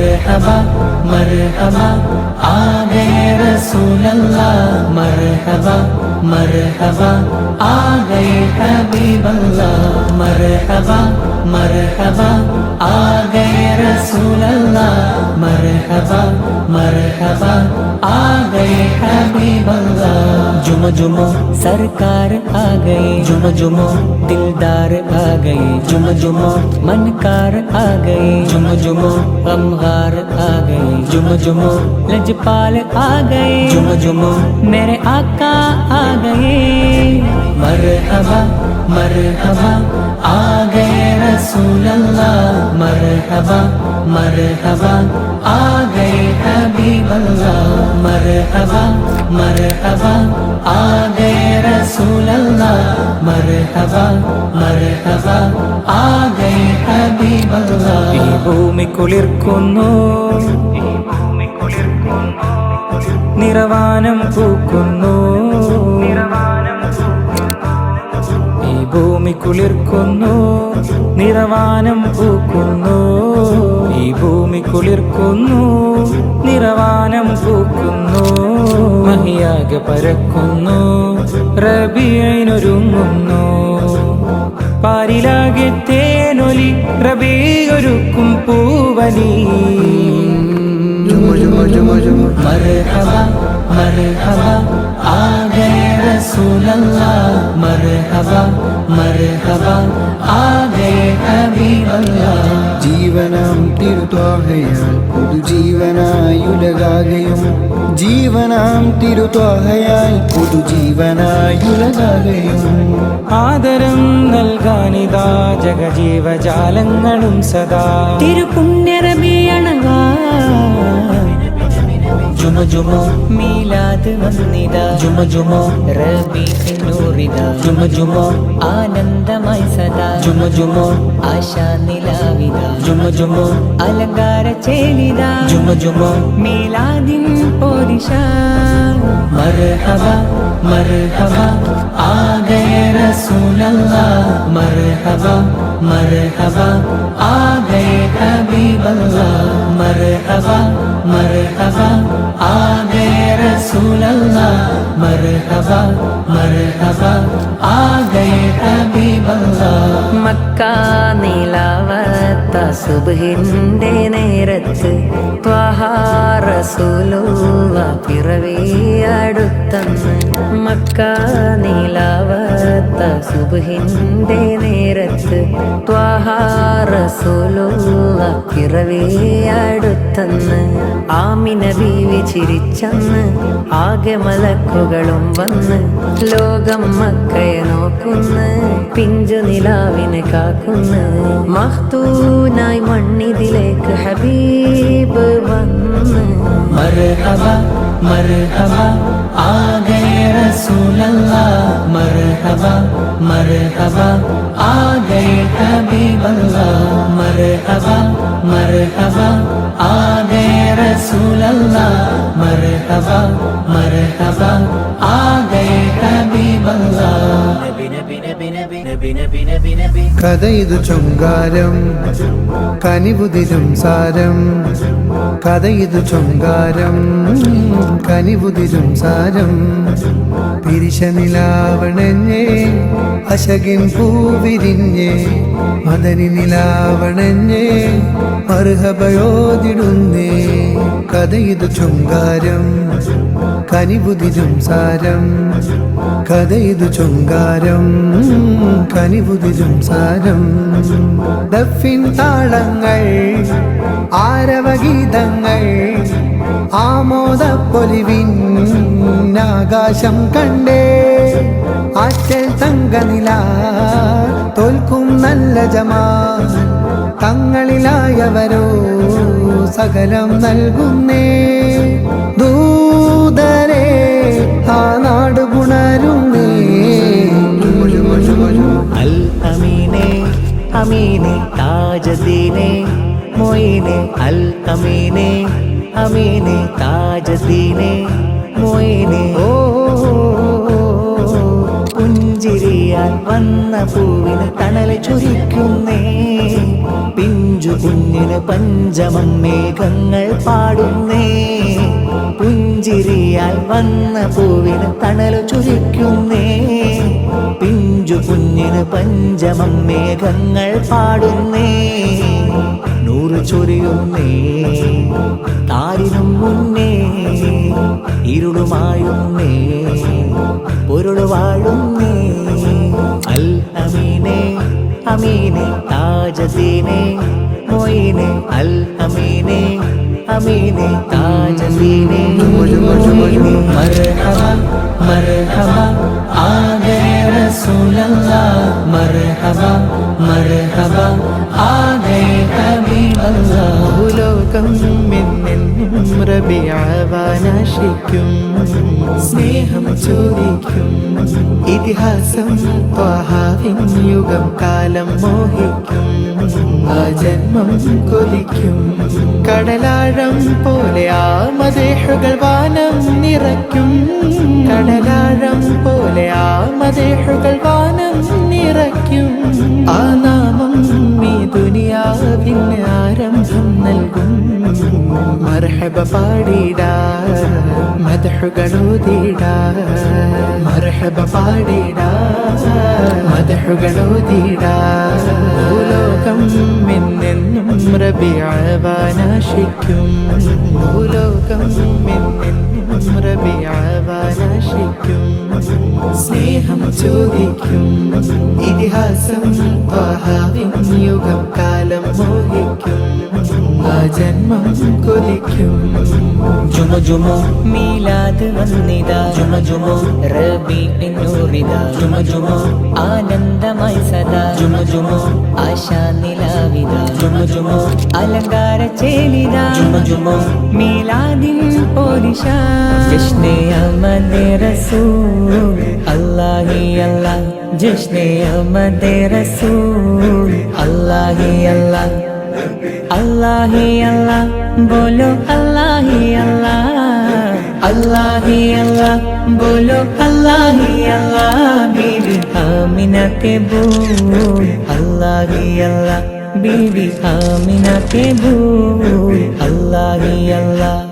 मरहबा मरहबा आ गए रसूल अल्लाह मरहबा मरहबा आ गए हबीब अल्लाह मरहबा मरहबा आ गए रसूल अल्लाह मरहबा आ गए जुम जुमो सरकार आ गए जुम जुमो दिलदार आ गए जुम जुमो मनकार आ गए जुम जुमो गमगार आ गए जुम जुमो लजपाल आ गए जुम जुमो मेरे आका आ गए മർഹബ മർഹബ ആകെ റസൂലല്ലാ മർഹബ മർഹബ ആകെ ഹബീബല്ലാ മർഹബ മർഹബ ആകെ റസൂലല്ലാ മർഹബ മർഹബ ആകെ ഹബീബല്ലാ ഈ ഭൂമി കുളിർക്കുന്നു. നിറവാനം പൂക്കുന്നു. നിറവാനം ഭൂമി കുളിർക്കുന്നു നിറവാനം പൂക്കുന്നു. ഈ ഭൂമി കുളിർക്കുന്നു നിറവാനം പൂക്കുന്നു. മഹിയാകെ പരക്കുന്നു റബിയനൊരുങ്ങുന്നു പാരിലാകെ തേനൊലി റബിയൊരുക്കും പൂവലി. മരഹവ മരഹവ. റസൂലല്ലാഹ് മർഹബ മർഹബ ആഗേ ഹബീബല്ലാഹ്. ജീവനാം തിരുത്വാഹയാൽ പുതുജീവനായുലകാകയും ജീവനാം തിരുത്വാഹയാൽ പുതുജീവനായുലകാകയും ആദരം നൽകാനിതാ ജഗജീവജാലങ്ങളും സദാ. തിരുപുണ്യരബിയണ ജുമ ജുമ. മീലാദ് വന്നിത. ജുമ ജുമ. റബി നൂറിത ജുമ ജുമു. ആനന്ദമായി സദാ. ജുമ ജുമ. ആശാ നിലാവിത. ജുമ ജുമ. അലങ്കാര ചേലിത. ജുമ ജുമ. മീലാദിൻ പോരിഷ മർഹബ മർഹബ. ആ ഗയ റസൂലല്ലാ. മർഹബ मरहबा आ गए हबीब अल्लाह मरहबा मरहबा आ गए रसूल अल्लाह मरहबा मरहबा आ गए हबीब अल्लाह मक्का नीलावा നിലാവത്ത സുബഹിന്റെ നേരത്ത് ത്വഹാറസൂലുള്ള പിറവി അടുത്തന്ന് മക്ക നിലാവത്ത തസുബിന്റെ നേരത്ത് ത്വഹാറസൂലുള്ള പിറവി അടുത്തന്ന് ആമിന ബീവി ചിരിച്ചന്ന് ആകെ മലക്കുകളും വന്ന് ലോകം മക്കയെ നോക്കുന്ന് പിഞ്ചു നിലാവിനെ കാക്കുന്ന് തൂനായി മണ്ണിതിലേക്ക് ഹബീബ് വന്ന് മർഹബ മർഹബ ആകെ റസൂലല്ലാ മർഹബ മർഹബ ആകെ ഹബീബല്ലാ മർഹബ മർഹബ ആകെ റസൂലല്ലാ മർഹബ മർഹബ ആകെ കഥയിതു ചുങ്കാരം കനിവുതി സാരം. കഥയിതു ചുങ്കാരം കനിവുതി സാരം. പിരിശനിലാവണഞ്ഞേ അശകിൻ പൂവിരിഞ്ഞേ. മദനി നിലാവണഞ്ഞേ കഥയിതു ചുങ്കാരം കനിവുതിരും സാരം കഥയിതു ചൊങ്കാരം കനിവുതിരും സാരം. ദഫിൻ താളങ്ങൾ ആരവഗീതങ്ങൾ ആമോദ പൊലിവിൻ ആകാശം കണ്ടേ. ആറ്റൽ തങ്കനില തോൽക്കും നല്ല ജമാ തങ്ങളിലായവരോ സകലം നൽകുന്നേ. ദൂതരെ താജദീനെ മൊയിനെ അൽ അമീനെ അമീനെ താജദീനെ മൊയിനെ. ഓ പുഞ്ചിരി പുഞ്ചിരിയാൽ വന്ന പൂവിന് തണൽ ചൊരിക്കുന്നേ. പിഞ്ചു കുഞ്ഞിന് പഞ്ചമം മേഘങ്ങൾ പാടുന്നേ. പുഞ്ചിരിയാൽ വന്ന പൂവിന് തണൽ ചുരിക്കുന്നേ. പിഞ്ചു കുഞ്ഞിന് പഞ്ചമം മേഘങ്ങൾ പാടുന്നേ. നൂറ് ചൊരിയുന്നേ താരിനും മുന്നേ ഇരുളുമായുന്നേ പൊരുൾ വാഴുന്നേ. അൽ അമീനെ അമീനെ താജദീനെ മൊയിനെ അൽ അമീനെ അമീനെ താജമീനെ മർഹബ സ്നേഹം ചോദിക്കും. ഇതിഹാസം യുഗം കാലം മോഹിക്കും. ജന്മം കൊതിക്കും കടലാഴം പോലെ ആ മദേഹുകൾ വാനം നിറയ്ക്കും. കടലാഴം പോലെ ആ മദേഹുകൾ വാനം നിറയ്ക്കും. ആ നാമം ഈ ദുനിയാവിന് മർഹബ പാടിടാ മദഹുകളോതിടാ മർഹബ പാടിടാ മദഹുകളോതിടാ ഭൂലോകം എന്നെന്നും റബിയാവാനാശിക്കും ഭൂലോകം എന്നെന്നും റബിയാവാനാശിക്കും സ്നേഹം ചോദിക്കും ഇതിഹാസം യുഗം കാലം മോഹിക്കും. ജന്മം കൊതിക്കും. ജുമ ജുമ. മീലാദ് വന്നിതാ. ജുമ ജുമ. റബി പിന്നൂറിതാ ജുമ ജുമ. ആനന്ദമായി സദാ. ജുമ ജുമ. ആശാ നിലാവിത. ജുമ ജുമ. അലങ്കാര ചേലിത. ജുമ ജുമ. മീലാദിൻ പോരിഷ ജഷ്നേ അഹമ്മദ് റസൂൽ. അല്ലാഹി അല്ലാഹ്. ജഷ്നേ അഹമ്മദ് റസൂൽ. അല്ലാഹി അല്ലാഹ്. আল্লাহ আল্লাহ, বলো আল্লাহ আল্লাহ। আল্লাহ আল্লাহ, বলো আল্লাহ আল্লাহ বিবি আমিনাকে বল। আল্লাহ আল্লাহ বিবি আমিনাকে বল। আল্লাহ আল্লাহ।